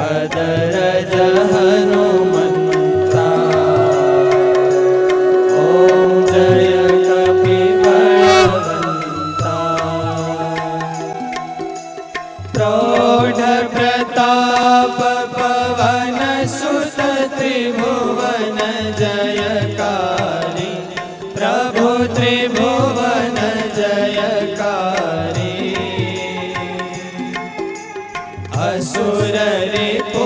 મદરજ હનુમંતા ઓમ જય પ્રૌઢ પ્રતાપ પવન સુત ત્રિભુવન જય असुर रिपो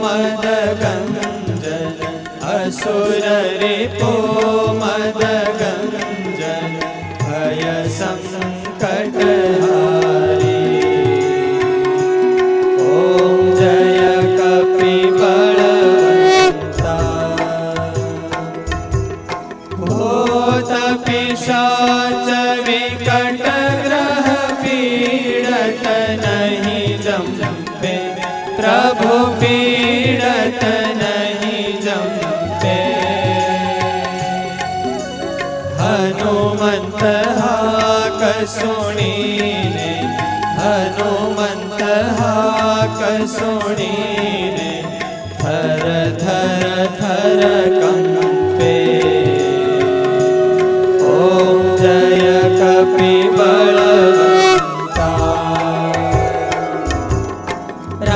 मद गञ्जन असुर रिपो मद गञ्जन भय सङ्कटहारी ॐ जय कपिबलवन्ता भूत पिशाच જમતે પ્રભુ પીડત નહીં જમતે હનુમંત હાક સુણીને હનુમંત હાક સુણીને થર થર થર કંપે ઓમ જય કપિ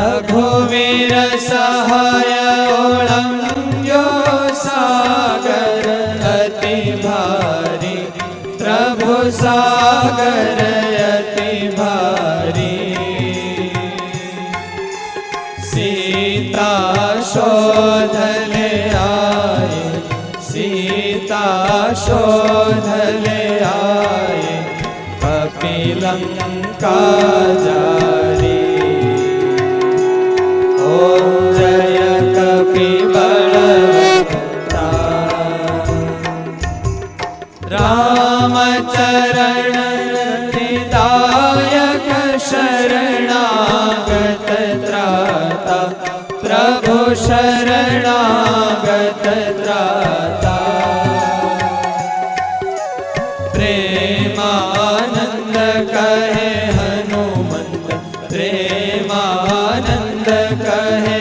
રઘુવીર સહાય ઓળંગ્યો સાગર અતિ ભારી પ્રભુ સાગર અતિ ભારી સીતા શોધને આય સીતા શોધને આય કપિલંકા જાય रामचरण हृदायक शरणागत त्राता प्रभु शरणागत त्राता प्रेमानन्द कहे हनुमन्त प्रेमानन्द कहे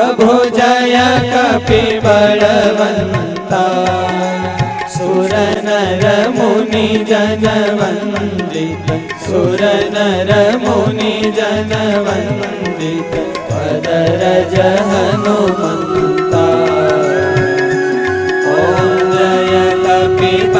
प्रभु जय कपिबलवन्ता सुर नर मुनि जन वन्दित सुर नर मुनि जन वन्दित पदरज हनुमन्ता ॐ जय कपिबलवन्ता